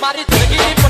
મારી જિંદગી